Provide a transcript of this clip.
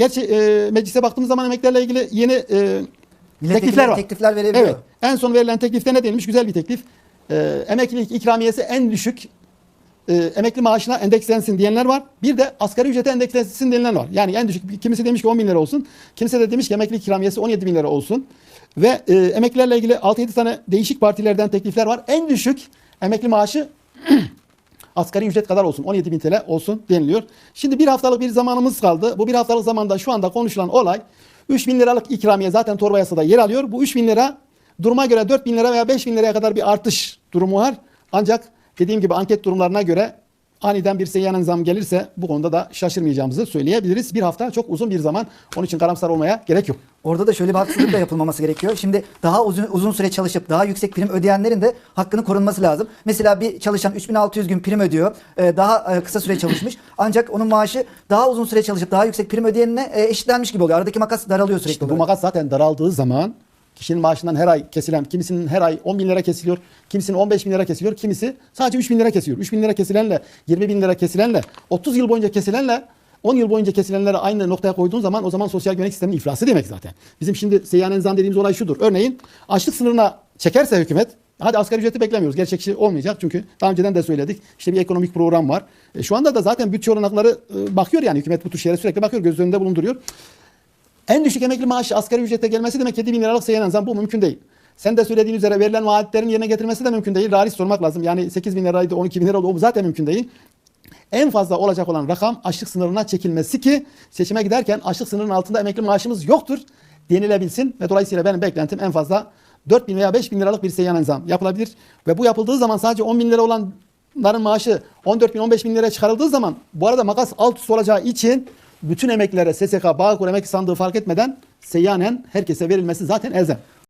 Gerçi e, meclise baktığımız zaman emeklilerle ilgili yeni e, teklifler var. teklifler verebiliyor. Evet. En son verilen teklifte ne denilmiş? Güzel bir teklif. Ee, emeklilik ikramiyesi en düşük e, emekli maaşına endekslensin diyenler var. Bir de asgari ücrete endekslensin diyenler var. Yani en düşük kimisi demiş ki 10 bin lira olsun. Kimisi de demiş ki emeklilik ikramiyesi 17 bin lira olsun. Ve e, emeklilerle ilgili 6-7 tane değişik partilerden teklifler var. En düşük emekli maaşı asgari ücret kadar olsun 17 bin TL olsun deniliyor. Şimdi bir haftalık bir zamanımız kaldı. Bu bir haftalık zamanda şu anda konuşulan olay 3 bin liralık ikramiye zaten torba yasada yer alıyor. Bu 3 bin lira duruma göre 4 bin lira veya 5 bin liraya kadar bir artış durumu var. Ancak dediğim gibi anket durumlarına göre aniden bir seyyanen zam gelirse bu konuda da şaşırmayacağımızı söyleyebiliriz. Bir hafta çok uzun bir zaman. Onun için karamsar olmaya gerek yok. Orada da şöyle bir haksızlık da yapılmaması gerekiyor. Şimdi daha uzun uzun süre çalışıp daha yüksek prim ödeyenlerin de hakkının korunması lazım. Mesela bir çalışan 3600 gün prim ödüyor. e, Daha e, kısa süre çalışmış. Ancak onun maaşı daha uzun süre çalışıp daha yüksek prim ödeyenine e, eşitlenmiş gibi oluyor. Aradaki makas daralıyor sürekli. İşte bu olarak. makas zaten daraldığı zaman kişinin maaşından her ay kesilen, kimisinin her ay 10 bin lira kesiliyor, kimisinin 15 bin lira kesiliyor, kimisi sadece 3 bin lira kesiyor. 3 bin lira kesilenle, 20 bin lira kesilenle, 30 yıl boyunca kesilenle 10 yıl boyunca kesilenleri aynı noktaya koyduğun zaman o zaman sosyal güvenlik sisteminin iflası demek zaten. Bizim şimdi seyyanen zam dediğimiz olay şudur. Örneğin açlık sınırına çekerse hükümet Hadi asgari ücreti beklemiyoruz. Gerçekçi olmayacak çünkü daha önceden de söyledik. İşte bir ekonomik program var. E, şu anda da zaten bütçe olanakları e, bakıyor yani hükümet bu tür şeylere sürekli bakıyor. Göz önünde bulunduruyor. En düşük emekli maaşı asgari ücrete gelmesi demek 7 bin liralık seyyanen zam bu mümkün değil. Sen de söylediğin üzere verilen vaatlerin yerine getirmesi de mümkün değil. Realist sormak lazım. Yani 8 bin liraydı 12 bin lira oldu o zaten mümkün değil. En fazla olacak olan rakam açlık sınırına çekilmesi ki seçime giderken açlık sınırının altında emekli maaşımız yoktur denilebilsin. Ve dolayısıyla benim beklentim en fazla 4 bin veya 5 bin liralık bir seyyanen zam yapılabilir. Ve bu yapıldığı zaman sadece 10 bin lira olanların maaşı 14 bin 15 bin liraya çıkarıldığı zaman bu arada makas alt üst olacağı için bütün emeklilere SSK, Bağkur, emekli sandığı fark etmeden seyyanen herkese verilmesi zaten elzem.